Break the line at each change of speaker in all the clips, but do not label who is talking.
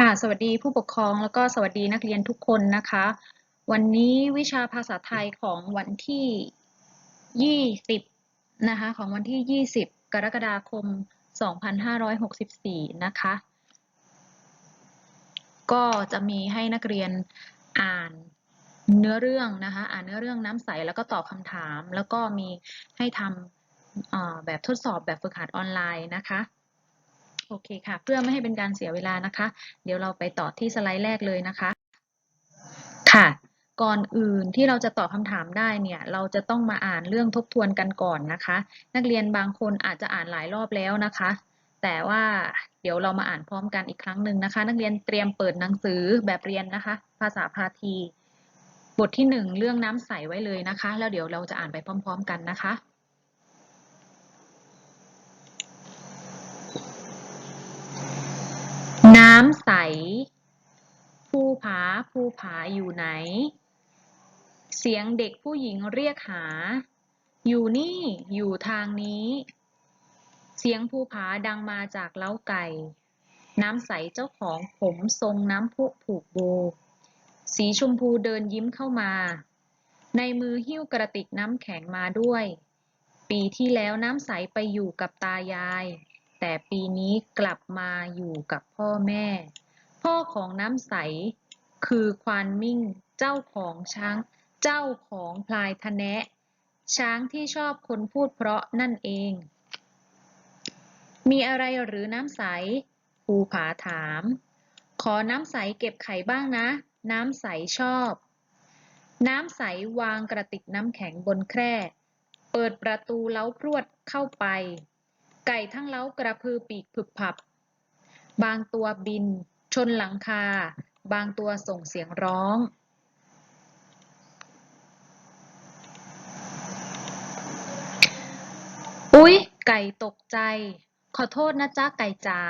ค่ะ สวัสดีผู้ปกครองแล้วก็สวัสดีนักเรียนทุกคนนะคะ วันนี้วิชาภาษาไทยของวันที่ 20 นะคะ ของวันที่ 20 กรกฎาคม 2564 นะคะ ก็จะมีให้นักเรียนอ่านเนื้อเรื่องนะคะ อ่านเนื้อเรื่องน้ำใสแล้วก็ตอบคำถาม แล้วก็มีให้ทำแบบทดสอบแบบฝึกหัดออนไลน์นะคะ โอเคค่ะ เพื่อไม่ให้เป็นการเสียเวลานะคะ เดี๋ยวเราไปต่อที่สไลด์แรกเลยนะคะ ค่ะ ก่อนอื่นที่เราจะตอบคำถามได้เนี่ย เราจะต้องมาอ่านเรื่องทบทวนกันก่อนนะคะ นักเรียนบางคนอาจจะอ่านหลายรอบแล้วนะคะ แต่ว่าเดี๋ยวเรามาอ่านพร้อมกันอีกครั้งหนึ่งนะคะ นักเรียนเตรียมเปิดหนังสือแบบเรียนนะคะ ภาษาพาทีบทที่หนึ่งเรื่องน้ำใสไว้เลยนะคะ แล้วเดี๋ยวเราจะอ่านไปพร้อม ๆ กันนะคะ น้ำใส ภูผาภูผาอยู่ไหน เสียงเด็กผู้หญิงเรียกหา อยู่นี่อยู่ทางนี้ เสียงภูผาดังมาจากเล้าไก่ น้ำใสเจ้าของผมทรงน้ำพุผูกโบ สีชมพูเดินยิ้มเข้ามา ในมือหิ้วกระติกน้ำแข็งมาด้วย ปีที่แล้วน้ำใสไปอยู่กับตายาย แต่ปีนี้กลับมาอยู่กับพ่อแม่ พ่อของน้ำใส คือควานมิ่ง เจ้าของช้าง เจ้าของพลายทะแนะ ช้างที่ชอบคนพูดเพราะนั่นเอง มีอะไรหรือน้ำใส ภูผาถาม ขอน้ำใสเก็บไข่บ้างนะ น้ำใสชอบ น้ำใสวางกระติกน้ำแข็งบนแคร่เปิดประตูเล้าพรวดเข้าไป ไก่ทั้งเล้ากระพือปีกผึบผับ บางตัวบิน ชนหลังคา บางตัวส่งเสียงร้อง อุ๊ย ไก่ตกใจ ขอโทษนะจ๊ะไก่จ๋า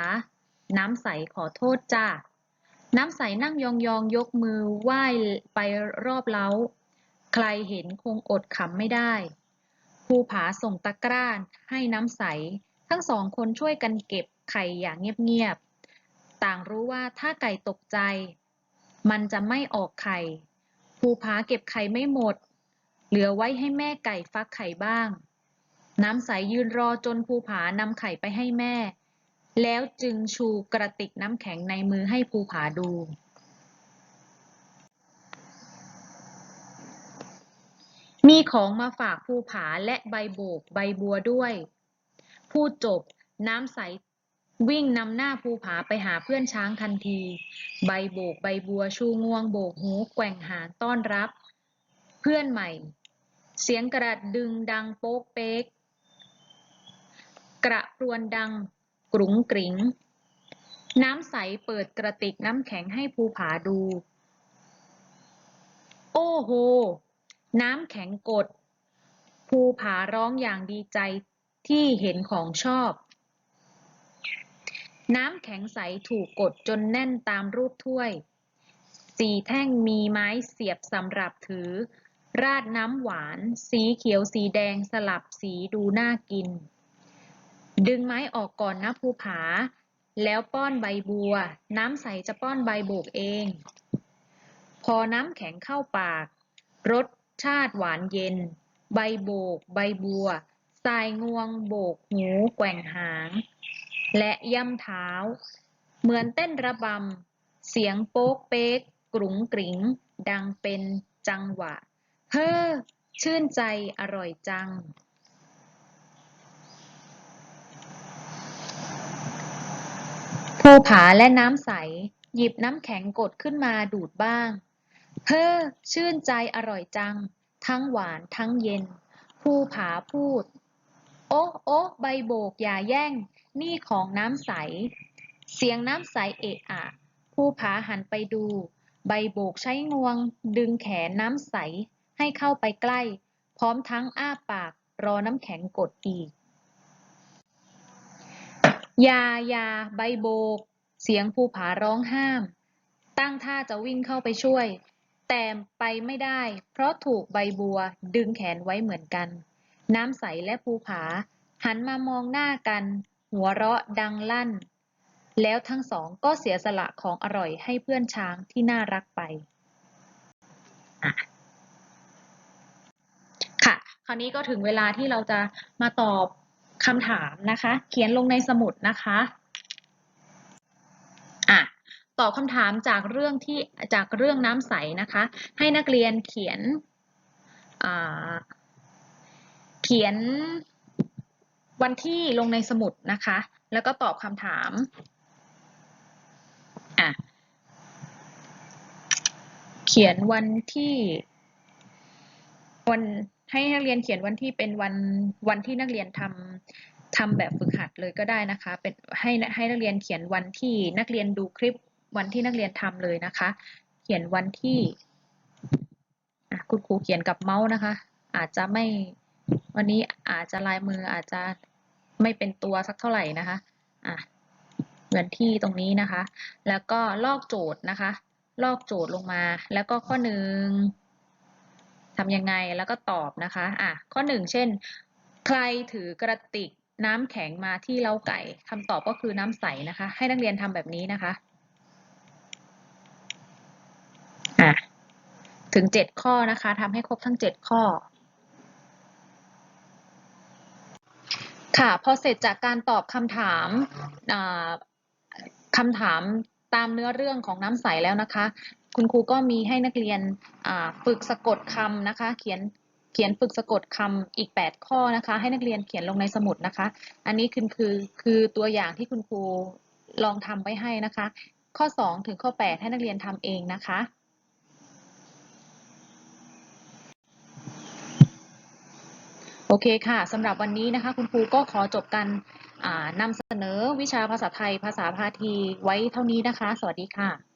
น้ำใสขอโทษจ้าน้ำใสนั่งยองๆยกมือไหว้ไปรอบเล้า ใครเห็นคงอดขำไม่ได้ภูผาส่งตะกร้าให้น้ำใส ทั้งสองคนช่วยกันเก็บไข่อย่างเงียบๆ ต่างรู้ว่าถ้าไก่ตกใจ มันจะไม่ออกไข่ ภูผาเก็บไข่ไม่หมด เหลือไว้ให้แม่ไก่ฟักไข่บ้าง น้ำใสยืนรอจนภูผานำไข่ไปให้แม่ แล้วจึงชูกระติกน้ำแข็งในมือให้ภูผาดูมีของมาฝากภูผาและใบโบกใบบัวด้วย พูดจบน้ำใส วิ่งนำหน้าภูผาไปหาเพื่อนช้างทันที ใบโบกใบบัวชูงวงโบกหูแกว่งหางต้อนรับ เพื่อนใหม่ เสียงกระดึงดังโป๊กเป๊ก กระปรวนดังกรุงกริงน้ำใสเปิดกระติกน้ำแข็งให้ภูผาดู โอ้โห น้ำแข็งกด ภูผาร้องอย่างดีใจที่เห็นของชอบ น้ำแข็งใสถูกกดจนแน่นตามรูปถ้วย สีแท่งมีไม้เสียบสำหรับถือ ราดน้ำหวาน สีเขียวสีแดงสลับสีดูน่ากิน ดึงไม้ออกก่อนนะภูผา แล้วป้อนใบบัว น้ำใสจะป้อนใบโบกเอง พอน้ำแข็งเข้าปาก รสชาติหวานเย็น ใบโบก ใบบัว สายงวงโบกหูแกว่งหาง และย่ำเท้า เหมือนเต้นระบำ เสียงโป๊กเป๊ก กรุงกริงดังเป็นจังหวะ เฮ้อ ชื่นใจอร่อยจัง ภูผาและน้ำใส หยิบน้ำแข็งกดขึ้นมาดูดบ้าง เฮ้อ ชื่นใจอร่อยจัง ทั้งหวานทั้งเย็น ภูผาพูด โอ๊ะโอ๊ะใบโบกอย่าแย่ง นี่ของน้ำใส เสียงน้ำใสเอะอะภูผาหันไปดู ใบโบกใช้งวง ดึงแขนน้ำใสให้เข้าไปใกล้ พร้อมทั้งอ้าปากรอน้ำแข็งกดอีก ยายาใบโบก เสียงภูผาร้องห้าม ตั้งท่าจะวิ่งเข้าไปช่วย แต่ไปไม่ได้ เพราะถูกใบบัวดึงแขนไว้เหมือนกัน น้ำใสและภูผา หันมามองหน้ากัน หัวเราะดังลั่น แล้วทั้งสองก็เสียสละของอร่อยให้เพื่อนช้างที่น่ารักไป ค่ะ คราวนี้ก็ถึงเวลาที่เราจะมาตอบคำถามนะคะ เขียนลงในสมุดนะคะอะตอบคำถามจากเรื่องที่จากเรื่องน้ำใสนะคะ ให้นักเรียนเขียนเขียน วันที่ลงในสมุดนะคะ แล้วก็ตอบคำถามอะเขียนวันที่ วันให้นักเรียนเขียนวันที่เป็นวันวันที่นักเรียนทำทำแบบฝึกหัดเลยก็ได้นะคะ เป็นให้ให้นักเรียนเขียนวันที่นักเรียนดูคลิปวันที่นักเรียนทำเลยนะคะ เขียนวันที่คุณครูเขียนกับเมาส์นะคะ อาจจะไม่ วันนี้อาจจะลายมืออาจจะไม่เป็นตัวสักเท่าไหร่นะคะอะเหมือนที่ตรงนี้นะคะ แล้วก็ลอกโจทย์นะคะ ลอกโจทย์ลงมา แล้วก็ข้อหนึ่งทำยังไงแล้วก็ตอบนะคะอะข้อหนึ่งเช่น ใครถือกระติกน้ำแข็งมาที่เล้าไก่คำตอบก็คือน้ำใสนะคะ ให้นักเรียนทำแบบนี้นะคะอะถึงเจ็ดข้อนะคะทำให้ครบทั้งเจ็ดข้อ ค่ะ พอเสร็จจากการตอบคำถามคำถามตามเนื้อเรื่องของน้ำใสแล้วนะคะ คุณครูก็มีให้นักเรียนฝึกสะกดคำนะคะ เขียนเขียนฝึกสะกดคำอีก 8 ข้อนะคะ ให้นักเรียนเขียนลงในสมุดนะคะ อันนี้คือคือคือตัวอย่างที่คุณครูลองทำไว้ให้นะคะ ข้อ 2 ถึงข้อ 8 ให้นักเรียนทำเองนะคะ โอเคค่ะสำหรับวันนี้นะคะ คุณครูก็ขอจบการนำเสนอวิชาภาษาไทยภาษาพาทีไว้เท่านี้นะคะ สวัสดีค่ะ